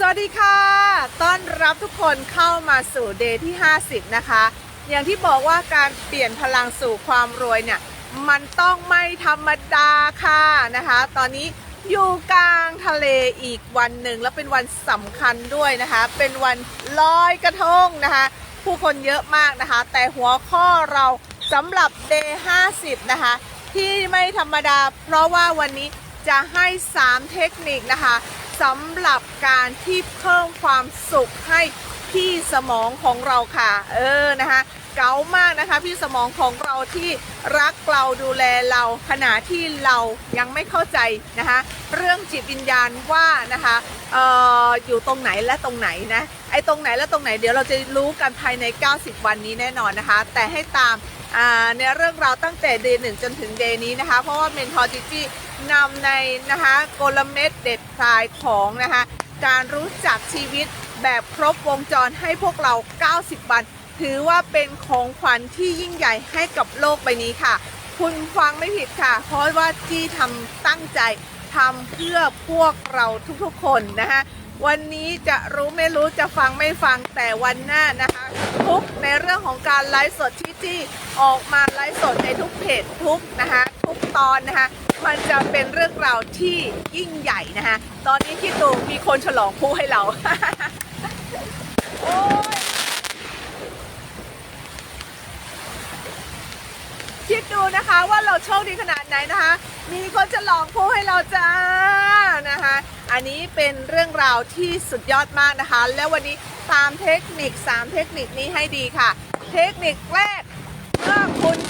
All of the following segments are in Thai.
สวัสดีค่ะ ต้อนรับทุกคนเข้ามาสู่เดย์ที่ 50 นะคะ อย่างที่บอกว่าการเปลี่ยนพลังสู่ความรวยเนี่ย มันต้องไม่ธรรมดาค่ะนะคะ ตอนนี้อยู่กลางทะเลอีกวันหนึ่ง แล้วเป็นวันสำคัญด้วยนะคะ เป็นวันลอยกระทงนะคะ ผู้คนเยอะมากนะคะ แต่หัวข้อเราสำหรับ Day 50 นะคะ ที่ไม่ธรรมดา เพราะว่าวันนี้จะให้ 3 เทคนิคนะคะ สำหรับการที่เพิ่มความสุขให้พี่สมองของเราค่ะ เออนะคะเก๋ามากนะคะ พี่สมองของเราที่รักเราดูแลเราขณะที่เรายังไม่เข้าใจนะคะ เรื่องจิตวิญญาณว่านะคะเอ่ออยู่ตรงไหนและตรงไหนนะไอ้ตรงไหนและตรงไหนเดี๋ยวเราจะรู้กันภายใน 90 วันนี้แน่นอนนะคะ แต่ให้ตามในเรื่องราวตั้งแต่เดย์หนึ่งจนถึงเดย์นี้นะคะ เพราะว่าเมนทอร์จิจี้ นำในนะคะกลเม็ดเด็ดพลายของนะคะการรู้จักชีวิตแบบครบวงจรให้พวกเรา 90 วัน ถือว่าเป็นของขวัญที่ยิ่งใหญ่ให้กับโลกใบนี้ค่ะ คุณฟังไม่ผิดค่ะ เพราะว่าจี้ทำตั้งใจทำเพื่อพวกเราทุกๆคนนะคะวันนี้จะรู้ไม่รู้จะฟังไม่ฟังแต่วันหน้านะคะทุกในเรื่องของการไลฟ์สดที่จี้ออกมาไลฟ์สดในทุกเพจทุกนะคะทุกตอนนะคะ มันจะเป็นเรื่องราวที่ยิ่งใหญ่นะคะตอนนี้คิดดูมีคนฉลองผู้ให้เรา โอ้ยคิดดูนะคะว่าเราโชคดีขนาดไหนนะคะ มีคนฉลองผู้ให้เราจ้านะคะ อันนี้เป็นเรื่องราวที่สุดยอดมากนะคะ แล้ววันนี้ตามเทคนิค 3 เทคนิคนี้ให้ดีค่ะ เทคนิคแรก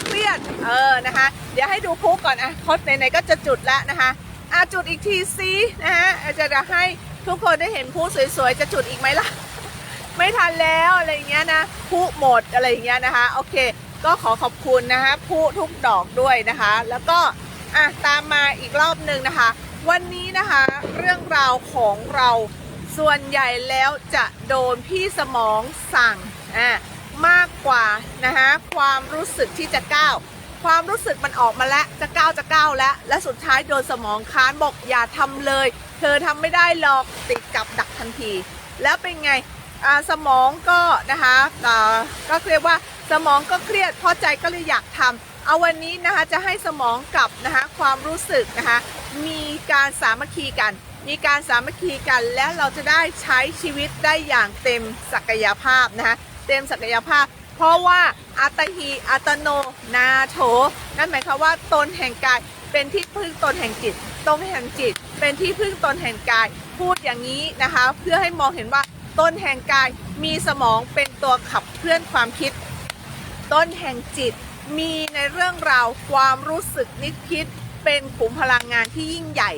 เครียดเออนะคะ เดี๋ยวให้ดูพุก่อนอะคดไหนๆก็จะจุดล้วนะคะอะจุดอีกทีซินะฮะอาจจะจะให้ทุกคนได้เห็นพุสวยๆ จะจุดอีกไหมล่ะ ไม่ทันแล้วอะไรอย่างเงี้ยนะพุหมดอะไรอย่างเงี้ยนะคะ โอเค ก็ขอขอบคุณนะคะพุทุกดอกด้วยนะคะ แล้วก็อะตามมาอีกรอบหนึ่งนะคะ วันนี้นะคะเรื่องราวของเราส่วนใหญ่แล้วจะโดนพี่สมองสั่งอะ มากกว่านะคะความรู้สึกที่จะก้าวความรู้สึกมันออกมาแล้วจะก้าวจะก้าวแล้ว และสุดท้ายโดนสมองค้านบอกอย่าทำเลย เธอทำไม่ได้หรอกติดกับดักทันที แล้วเป็นไงสมองก็นะคะก็เรียกว่าสมองก็เครียดเพราะใจก็เลยอยากทำเอาวันนี้นะคะจะให้สมองกับนะคะความรู้สึกนะคะมีการสามัคคีกัน มีการสามัคคีกันแล้วเราจะได้ใช้ชีวิตได้อย่างเต็มศักยภาพนะคะ เต็มศักยภาพ เพราะว่าอัตหีอัตโนนาโถ นั่นหมายความว่าตนแห่งกายเป็นที่พึ่งตนแห่งจิตตนแห่งจิต เป็นที่พึ่งตนแห่งกาย พูดอย่างนี้นะคะ เพื่อให้มองเห็นว่าตนแห่งกายมีสมองเป็นตัวขับเคลื่อนความคิด ต้นแห่งจิตมีในเรื่องราวความรู้สึกนิคิด เป็นขุมพลังงานที่ยิ่งใหญ่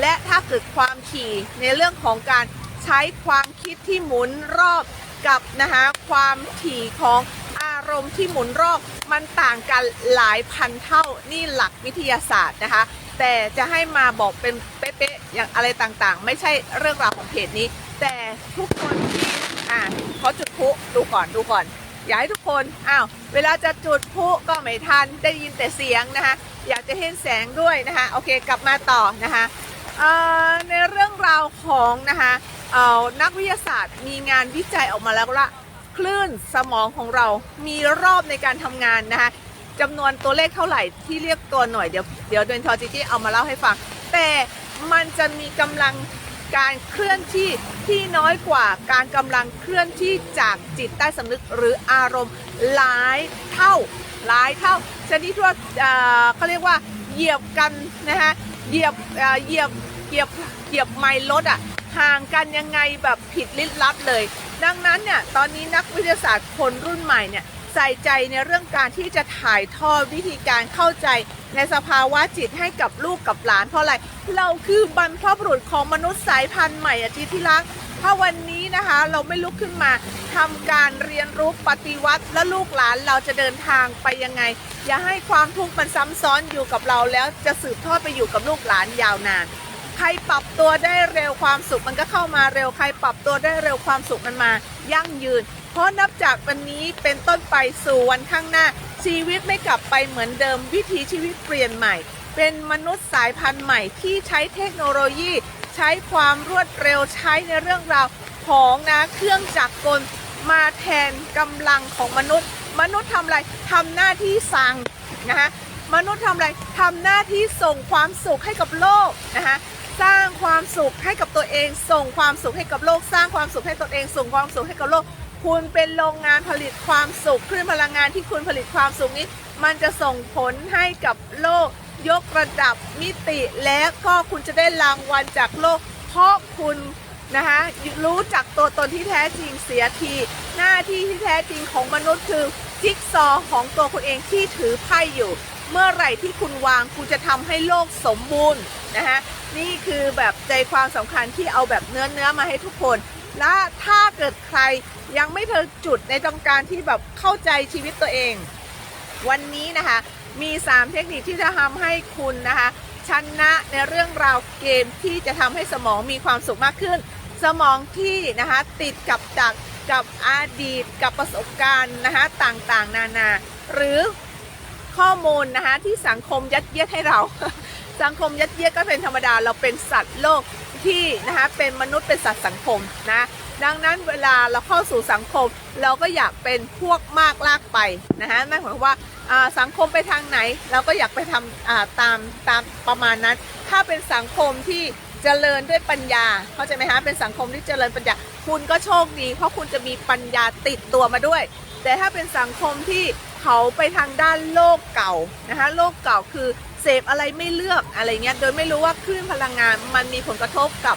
และถ้าเกิดความถี่ในเรื่องของการใช้ความคิดที่หมุนรอบ กับนะคะความถี่ของอารมณ์ที่หมุนรอบมันต่างกันหลายพันเท่านี่หลักวิทยาศาสตร์นะคะ แต่จะให้มาบอกเป็นเป๊ะๆอย่างอะไรต่างๆ ไม่ใช่เรื่องราวของเพจนี้ แต่ทุกคนที่อ่าเขาจุดพลุดูก่อนดูก่อน อยากให้ทุกคนอ้าวเวลาจะจุดพลุก็ไม่ทันได้ยินแต่เสียงนะคะ อยากจะเห็นแสงด้วยนะคะโอเคกลับมาต่อนะคะในเรื่องราวของนะคะนักวิทยาศาสตร์ มีงานวิจัยออกมาแล้วว่าคลื่นสมองของเรามีรอบในการทำงานนะคะจำนวนตัวเลขเท่าไหร่ที่เรียกตัวหน่วยเดี๋ยวเดี๋ยวเดนทอจิจี้เอามาเล่าให้ฟัง แต่มันจะมีกำลังการเคลื่อนที่ที่น้อยกว่าการกำลังเคลื่อนที่จากจิตใต้สำนึกหรืออารมณ์หลายเท่าหลายเท่าชนิดที่ว่าเขาเรียกว่าเหยียบกันนะคะเหยียบเหยียบเหยียบเหยียบไมล์รถอะ ห่างกันยังไงแบบผิดลิดลับเลย ดังนั้นเนี่ยตอนนี้นักวิทยาศาสตร์คนรุ่นใหม่เนี่ยใส่ใจในเรื่องการที่จะถ่ายทอดวิธีการเข้าใจในสภาวะจิตให้กับลูกกับหลาน เพราะอะไรเราคือบรรพบุรุษของมนุษย์สายพันธุ์ใหม่อาทิตย์ที่รักถ้าวันนี้นะคะเราไม่ลุกขึ้นมาทำการเรียนรู้ปฏิวัติและลูกหลานเราจะเดินทางไปยังไง อย่าให้ความทุกข์มันซ้ำซ้อนอยู่กับเราแล้วจะสืบทอดไปอยู่กับลูกหลานยาวนาน ใครปรับตัวได้เร็วความสุขมันก็เข้ามาเร็ว ใครปรับตัวได้เร็วความสุขมันมายั่งยืน เพราะนับจากวันนี้เป็นต้นไปสู่วันข้างหน้า ชีวิตไม่กลับไปเหมือนเดิมวิถีชีวิตเปลี่ยนใหม่ เป็นมนุษย์สายพันธุ์ใหม่ที่ใช้เทคโนโลยี ใช้ความรวดเร็วใช้ในเรื่องราวของนะเครื่องจักรกลมาแทนกำลังของมนุษย์ มนุษย์ทำอะไรทำหน้าที่สั่งนะคะมนุษย์ทำอะไรทำหน้าที่ส่งความสุขให้กับโลกนะคะ สร้างความสุขให้กับตัวเอง ส่งความสุขให้กับโลก สร้างความสุขให้ตัวเอง ส่งความสุขให้กับโลก คุณเป็นโรงงานผลิตความสุขคลื่นพลังงานที่คุณผลิตความสุขนี้ มันจะส่งผลให้กับโลก ยกระดับมิติและก็คุณจะได้รางวัลจากโลก เพราะคุณนะคะรู้จักตัวตนที่แท้จริงเสียที หน้าที่ที่แท้จริงของมนุษย์คือจิ๊กซอของตัวคุณเองที่ถือไพ่อยู่ เมื่อไหร่ที่คุณวางคุณจะทำให้โลกสมบูรณ์นะคะนี่คือแบบใจความสำคัญที่เอาแบบเนื้อเนื้อๆมาให้ทุกคน และถ้าเกิดใครยังไม่ถึงจุดในตรงการที่แบบเข้าใจชีวิตตัวเอง วันนี้นะคะมี 3 เทคนิคที่จะทำให้คุณนะคะชนะในเรื่องราวเกมที่จะทำให้สมองมีความสุขมากขึ้น สมองที่นะคะติดกับจากกับอดีตกับประสบการณ์นะคะต่างๆ นานา หรือข้อมูลนะคะที่สังคมยัดเยียดให้เรา สังคมยัดเยียดก็เป็นธรรมดาเราเป็นสัตว์โลกที่นะคะเป็นมนุษย์เป็นสัตว์สังคมนะดังนั้นเวลาเราเข้าสู่สังคม เราก็อยากเป็นพวกมากลากไปนะคะนั่นหมายความว่าอ่าสังคมไปทางไหน เราก็อยากไปทำอ่าตามตามประมาณนั้น ถ้าเป็นสังคมที่เจริญด้วยปัญญาเข้าใจไหมฮะเป็นสังคมที่เจริญปัญญา คุณก็โชคดี เพราะคุณจะมีปัญญาติดตัวมาด้วย แต่ถ้าเป็นสังคมที่เขาไปทางด้านโลกเก่านะคะโลกเก่าคือ เสพอะไรไม่เลือกอะไรเงี้ยโดยไม่รู้ว่าคลื่นพลังงานมันมีผลกระทบกับ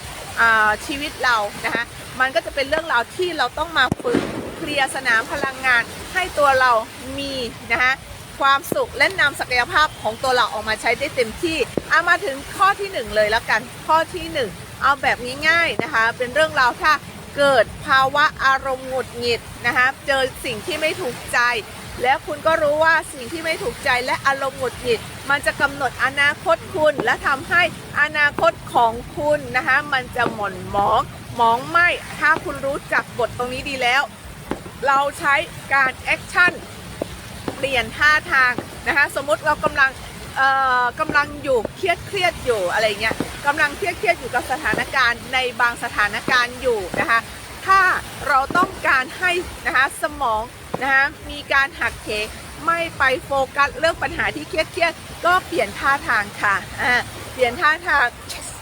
ชีวิตเรานะคะมันก็จะเป็นเรื่องราวที่เราต้องมาฝึกเคลียร์สนามพลังงาน ให้ตัวเรามีนะคะความสุขและนำศักยภาพของตัวเราออกมาใช้ได้เต็มที่เอามาถึงข้อที่หนึ่งเลยแล้วกัน ข้อที่หนึ่งเอาแบบง่ายๆนะคะ เป็นเรื่องราวถ้าเกิดภาวะอารมณ์หงุดหงิดนะคะเจอสิ่งที่ไม่ถูกใจ แล้วคุณก็รู้ว่าสิ่งที่ไม่ถูกใจและอารมณ์หงุดหงิด มันจะกำหนดอนาคตคุณและทำให้อนาคตของคุณนะคะ มันจะหม่นหมองหมองไหมถ้าคุณรู้จักบทตรงนี้ดีแล้ว เราใช้การแอคชั่นเปลี่ยนท่าทางนะคะ สมมุติเรากำลังเอ่อกำลังอยู่เครียดเครียดอยู่อะไรเงี้ยกำลังเครียดเครียดอยู่กับสถานการณ์ในบางสถานการณ์อยู่นะคะ ถ้าเราต้องการให้นะคะสมองนะคะมีการหักเห ไม่ไปโฟกัสเรื่องปัญหาที่เครียดเครียดก็เปลี่ยนท่าทางค่ะอ่าเปลี่ยนท่าทาง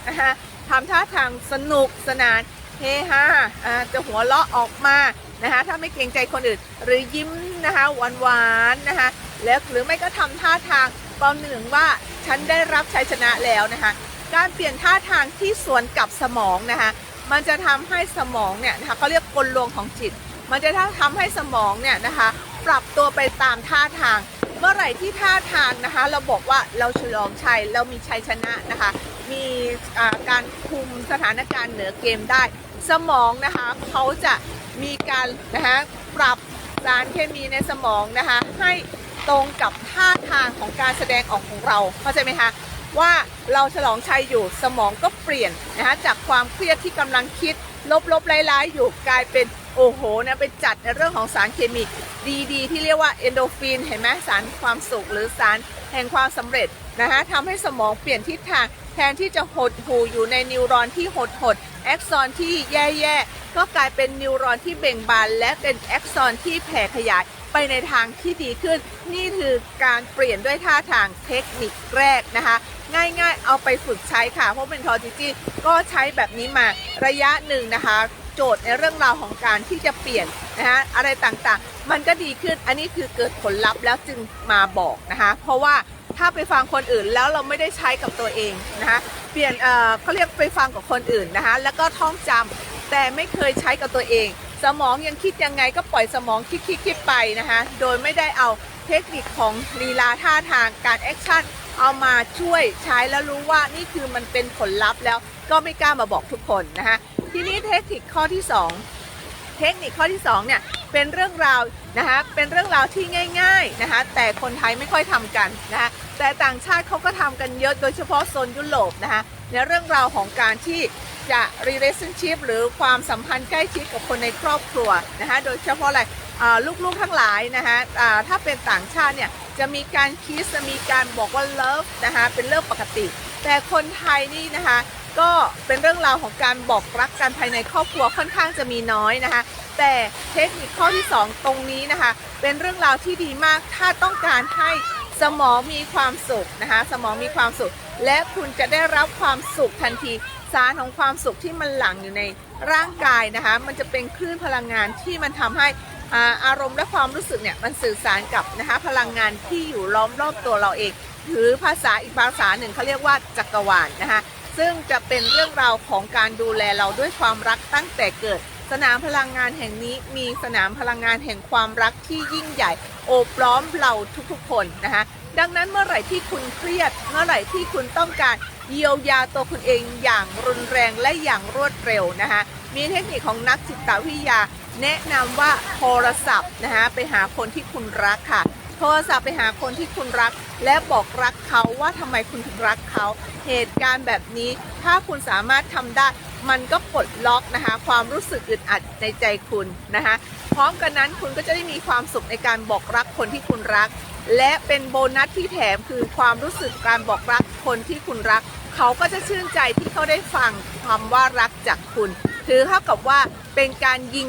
นะคะทำท่าทางสนุกสนานเฮฮาอ่าจะหัวเราะออกมานะคะถ้าไม่เกรงใจคนอื่นหรือยิ้มนะคะหวานหวานๆนะคะแล้วหรือไม่ก็ทำท่าทางเปาหนึ่งว่าฉันได้รับชัยชนะแล้วนะคะการเปลี่ยนท่าทางที่สวนกับสมองนะคะมันจะทำให้สมองเนี่ยนะคะเขาเรียกกลลวงของจิต มันจะทำให้สมองเนี่ยนะคะ ปรับตัวไปตามท่าทาง เมื่อไหร่ที่ท่าทางนะคะ เราบอกว่าเราฉลองชัยเรามีชัยชนะนะคะ มีการคุมสถานการณ์เหนือเกมได้ สมองนะคะเขาจะมีการนะคะปรับสารเคมีในสมองนะคะให้ตรงกับท่าทางของการแสดงออกของเราเข้าใจไหมคะว่าเราฉลองชัยอยู่สมองก็เปลี่ยนนะคะจากความเครียดที่กำลังคิดลบๆร้ายๆอยู่กลายเป็น โอ้โหนะไปจัดในเรื่องของสารเคมีดีๆ ที่เรียกว่าเอนโดฟินเห็นไหมสารความสุขหรือสารแห่งความสำเร็จนะคะทำให้สมองเปลี่ยนทิศทางแทนที่จะหดหูอยู่ในนิวรอนที่หดหดแอ็กซอนที่แย่ๆก็กลายเป็นนิวรอนที่เบ่งบานและเป็นแอ็กซอนที่แผ่ขยายไปในทางที่ดีขึ้น นี่คือการเปลี่ยนด้วยท่าทางเทคนิคแรกนะคะ ง่ายๆ เอาไปฝึกใช้ค่ะ เพราะเป็นทอจิจี้ก็ใช้แบบนี้มาระยะหนึ่งนะคะ โจทย์ในเรื่องราวของการที่จะเปลี่ยนนะคะอะไรต่างๆ มันก็ดีขึ้นอันนี้คือเกิดผลลัพธ์แล้วจึงมาบอกนะคะเพราะว่าถ้าไปฟังคนอื่นแล้วเราไม่ได้ใช้กับตัวเองนะคะเปลี่ยนเอ่อเขาเรียกไปฟังกับคนอื่นนะคะแล้วก็ท่องจำแต่ไม่เคยใช้กับตัวเอง สมองยังคิดยังไงก็ปล่อยสมองคิดคิดคิดไปนะคะโดยไม่ได้เอาเทคนิคของลีลาท่าทางการแอคชั่นเอามาช่วยใช้แล้วรู้ว่านี่คือมันเป็นผลลัพธ์แล้วก็ไม่กล้ามาบอกทุกคนนะคะ ทีนี้เทคนิคข้อที่ 2 เทคนิคข้อที่2เนี่ยเป็นเรื่องราวนะคะเป็นเรื่องราวที่ง่ายๆนะคะแต่คนไทยไม่ค่อยทำกันนะคะแต่ต่างชาติเขาก็ทำกันเยอะโดยเฉพาะโซนยุโรปนะคะในเรื่องราวของการที่จะ relationship หรือความสัมพันธ์ใกล้ชิดกับคนในครอบครัวนะคะโดยเฉพาะอะไรลูกๆทั้งหลายนะคะถ้าเป็นต่างชาติเนี่ยจะมีการคิสจะมีการบอกว่า love นะคะเป็นเรื่องปกติ แต่คนไทยนี่นะคะ ก็เป็นเรื่องราวของการบอกรักกันภายในครอบครัวค่อนข้างจะมีน้อยนะคะ แต่เทคนิคข้อที่ 2 ตรงนี้นะคะ เป็นเรื่องราวที่ดีมากถ้าต้องการให้สมองมีความสุขนะคะ สมองมีความสุข และคุณจะได้รับความสุขทันทีสารของความสุขที่มันหลั่งอยู่ในร่างกายนะคะ มันจะเป็นคลื่นพลังงานที่มันทำให้อาอารมณ์และความรู้สึกเนี่ยมันสื่อสารกับนะคะพลังงานที่อยู่ล้อมรอบตัวเราเอง หรือภาษาอีกภาษาหนึ่งเขาเรียกว่าจักรวาลนะคะ ซึ่งจะเป็นเรื่องราวของการดูแลเราด้วยความรักตั้งแต่เกิด สนามพลังงานแห่งนี้มีสนามพลังงานแห่งความรักที่ยิ่งใหญ่โอบล้อมเราทุกๆคนนะคะดังนั้นเมื่อไหร่ที่คุณเครียด เมื่อไหร่ที่คุณต้องการเยียวยาตัวคุณเองอย่างรุนแรงและอย่างรวดเร็วนะคะมีเทคนิคของนักจิตวิทยา แนะนำว่าโทรศัพท์นะคะไปหาคนที่คุณรักค่ะ โทรศัพท์ไปหาคนที่คุณรัก และบอกรักเขาว่าทำไมคุณถึงรักเขา เหตุการณ์แบบนี้ถ้าคุณสามารถทำได้ มันก็ปลดล็อกนะคะ ความรู้สึกอึดอัดในใจคุณนะคะ พร้อมกันนั้นคุณก็จะได้มีความสุขในการบอกรักคนที่คุณรัก และเป็นโบนัสที่แถมคือความรู้สึกการบอกรักคนที่คุณรัก เขาก็จะชื่นใจที่เขาได้ฟังคำว่ารักจากคุณถือเท่ากับว่าเป็นการยิง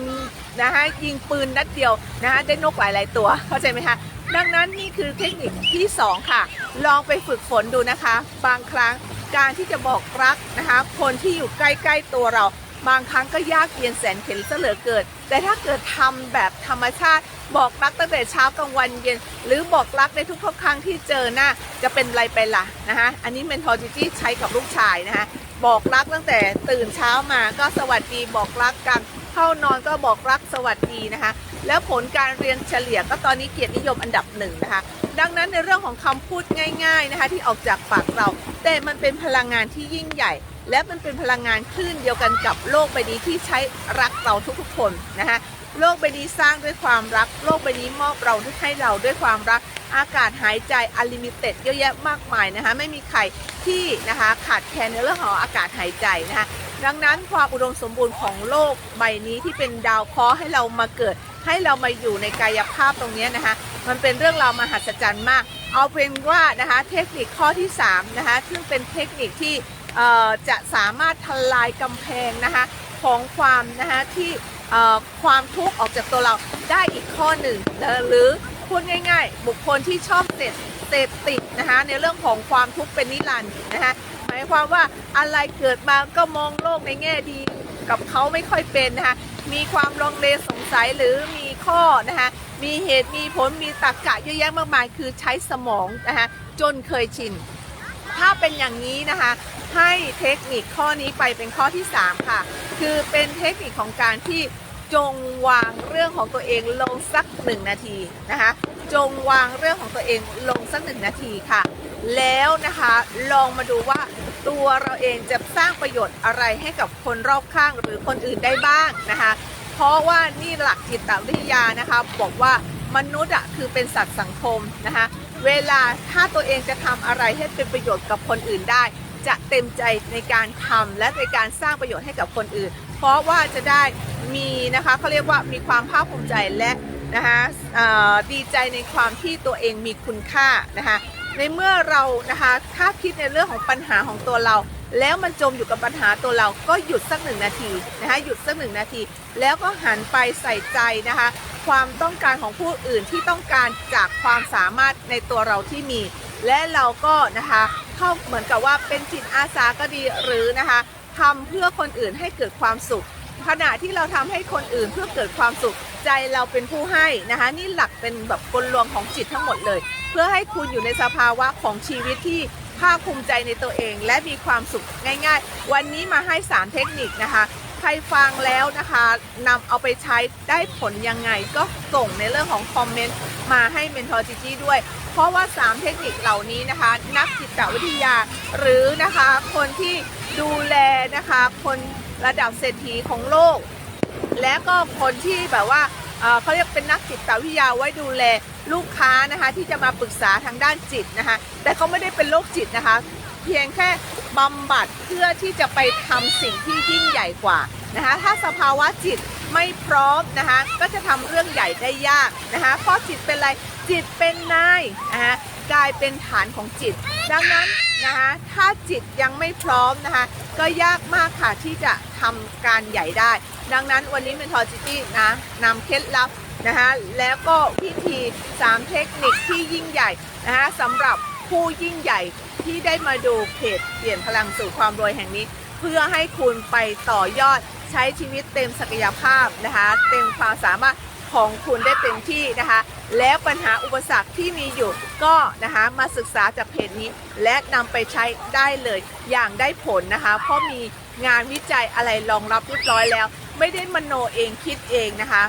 นะคะยิงปืนนัดเดียวนะคะได้นกหลาย ๆ ตัวเข้าใจไหมคะ ดังนั้นนี่คือเทคนิคที่ 2 ค่ะ ลองไปฝึกฝนดูนะคะ บางครั้งการที่จะบอกรักนะคะ คนที่อยู่ใกล้ ๆ ตัวเรา บางครั้งก็ยากเย็นแสนเข็ญซะเหลือเกินแต่ถ้าเกิดทำแบบธรรมชาติ บอกรักตั้งแต่เช้ากลางวันเย็น หรือบอกรักในทุกๆครั้งที่เจอหน้าจะเป็นไรไปล่ะนะคะ อันนี้เมนทอจิจี้ใช้กับลูกชายนะคะบอกรักตั้งแต่ตื่นเช้ามาก็สวัสดีบอกรักกันเข้านอนก็บอกรักสวัสดีนะคะ แล้วผลการเรียนเฉลี่ยก็ตอนนี้เกียรตินิยมอันดับหนึ่งนะคะ ดังนั้นในเรื่องของคำพูดง่ายๆนะคะที่ออกจากปากเรา แต่มันเป็นพลังงานที่ยิ่งใหญ่ และมันเป็นพลังงานคลื่นเดียวกันกับโลกใบนี้ที่ใช้รักเราทุกๆคนนะคะโลกใบนี้สร้างด้วยความรัก โลกใบนี้มอบเราให้เราด้วยความรัก อากาศหายใจอลิมิเต็ดเยอะแยะมากมายนะคะ ไม่มีใครที่นะคะขาดแคลนในเรื่องของอากาศหายใจนะคะ ดังนั้นความอุดมสมบูรณ์ของโลกใบนี้ที่เป็นดาวเคราะห์ให้เรามาเกิด ให้เรามาอยู่ในกายภาพตรงนี้นะคะ มันเป็นเรื่องราวมหัศจรรย์มาก เอาเป็นว่านะคะเทคนิคข้อที่3นะคะซึ่งเป็นเทคนิคที่จะสามารถทลายกำแพงนะคะของความนะคะที่ความทุกข์ออกจากตัวเราได้อีกข้อหนึ่งนะหรือพูดง่าย ๆ บุคคลที่ชอบเสพเสพติดนะคะในเรื่องของความทุกข์เป็นนิรันดร์นะคะหมายความว่าอะไรเกิดมาก็มองโลกในแง่ดี กับเขาไม่ค่อยเป็นนะคะมีความลงเลสงสัยหรือมีข้อนะคะมีเหตุมีผลมีตรรกะเยอะแยะมากมายคือใช้สมองนะคะจนเคยชิน ถ้าเป็นอย่างนี้นะคะให้เทคนิคข้อนี้ไปเป็นข้อที่ 3 ค่ะ คือเป็นเทคนิคของการที่จงวางเรื่องของตัวเองลงสักหนึ่งนาทีนะคะจงวางเรื่องของตัวเองลงสักหนึ่งนาทีค่ะ แล้วนะคะลองมาดูว่าตัวเราเองจะสร้างประโยชน์อะไรให้กับคนรอบข้างหรือคนอื่นได้บ้างนะคะ เพราะว่านี่หลักจิตวิทยานะคะ บอกว่ามนุษย์อะคือเป็นสัตว์สังคมนะคะเวลาถ้าตัวเองจะทำอะไรให้เป็นประโยชน์กับคนอื่นได้ จะเต็มใจในการทำและในการสร้างประโยชน์ให้กับคนอื่น เพราะว่าจะได้มีนะคะเขาเรียกว่ามีความภาคภูมิใจและนะคะดีใจในความที่ตัวเองมีคุณค่านะคะ ในเมื่อเรานะคะถ้าคิดในเรื่องของปัญหาของตัวเรา แล้วมันจมอยู่กับปัญหาตัวเราก็หยุดสักหนึ่งนาทีนะคะหยุดสักหนึ่งนาที แล้วก็หันไปใส่ใจนะคะ ความต้องการของผู้อื่นที่ต้องการจากความสามารถในตัวเราที่มี และเราก็นะคะเข้าเหมือนกับว่าเป็นจิตอาสาก็ดีหรือนะคะทำเพื่อคนอื่นให้เกิดความสุข ขณะที่เราทำให้คนอื่นเพื่อเกิดความสุขใจเราเป็นผู้ให้นะคะ นี่หลักเป็นแบบกลลวงของจิตทั้งหมดเลย เพื่อให้คุณอยู่ในสภาวะของชีวิตที่ภาคภูมิใจในตัวเอง และมีความสุขง่าย ๆ วันนี้มาให้3เทคนิคนะคะใครฟังแล้วนะคะนำเอาไปใช้ได้ผลยังไง ก็ส่งในเรื่องของคอมเมนต์มาให้เมนทอร์จิจี้ด้วย เพราะว่า 3 เทคนิคเหล่านี้นะคะ นักจิ ตวิทยา หรือนะคะคนที่ดูแลนะคะคนระดับเศรษฐีของโลก และก็คนที่แบบว่าเขาเรียกเป็นนักจิตวิทยาไว้ดูแลลูกค้านะคะที่จะมาปรึกษาทางด้านจิตนะคะแต่เขาไม่ได้เป็นโรคจิตนะคะ เพียงแค่บำบัดเพื่อที่จะไปทำสิ่งที่ยิ่งใหญ่กว่านะคะถ้าสภาวะจิต ไม่พร้อมนะคะก็จะทำเรื่องใหญ่ได้ยากนะคะเพราะจิตเป็นอะไรจิตเป็นนายนะคะกายเป็นฐานของจิต ดังนั้นนะคะถ้าจิตยังไม่พร้อมนะคะก็ยากมากค่ะที่จะทำการใหญ่ได้ ดังนั้นวันนี้เมนทอจิตี้นะนำเคล็ดลับนะคะแล้วก็พิธี 3 เทคนิคที่ยิ่งใหญ่นะคะสำหรับผู้ยิ่งใหญ่ที่ได้มาดูเพจเปลี่ยนพลังสู่ความรวยแห่งนี้ เพื่อให้คุณไปต่อยอด ใช้ชีวิตเต็มศักยภาพนะคะเต็มความสามารถของคุณได้เต็มที่นะคะ แล้วปัญหาอุปสรรคที่มีอยู่ก็นะคะมาศึกษาจากเพจนี้ และนำไปใช้ได้เลยอย่างได้ผลนะคะ เพราะมีงานวิจัยอะไรรองรับเรียบร้อยแล้ว ไม่ได้มโนเองคิดเองนะคะ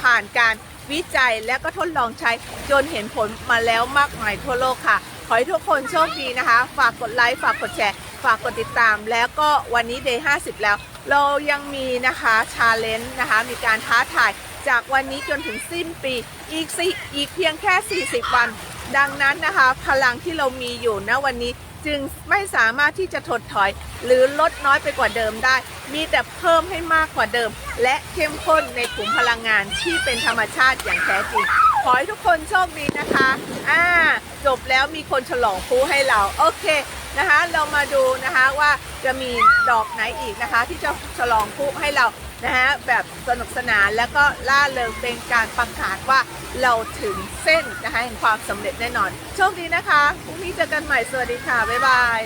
ผ่านการวิจัยและก็ทดลองใช้จนเห็นผลมาแล้วมากมายทั่วโลกค่ะ ขอให้ทุกคนโชคดีนะคะ ฝากกดไลค์ ฝากกดแชร์ ฝากกดติดตาม แล้วก็วันนี้ day 50 แล้ว เรายังมีนะคะชาเลนจ์นะคะ มีการท้าทายจากวันนี้จนถึงสิ้นปีอีกสิอีกเพียงแค่ 40 วัน ดังนั้นนะคะ พลังที่เรามีอยู่ณวันนี้จึงไม่สามารถที่จะถดถอย หรือลดน้อยไปกว่าเดิมได้ มีแต่เพิ่มให้มากกว่าเดิม และเข้มข้นในกลุ่มพลังงานที่เป็นธรรมชาติอย่างแท้จริง ขอให้ทุกคนโชคดีนะคะ อ่า จบแล้วมีคนฉลองคู่ให้เราโอเคนะคะ เรามาดูนะคะว่าจะมีดอกไหนอีกนะคะ ที่จะฉลองคู่ให้เรานะคะแบบสนุกสนานแล้วก็ล่าเริงเป็นการประกาศว่าเราถึงเส้นนะคะแห่งความสำเร็จแน่นอน โชคดีนะคะพรุ่งนี้เจอกันใหม่สวัสดีค่ะ บ๊ายบาย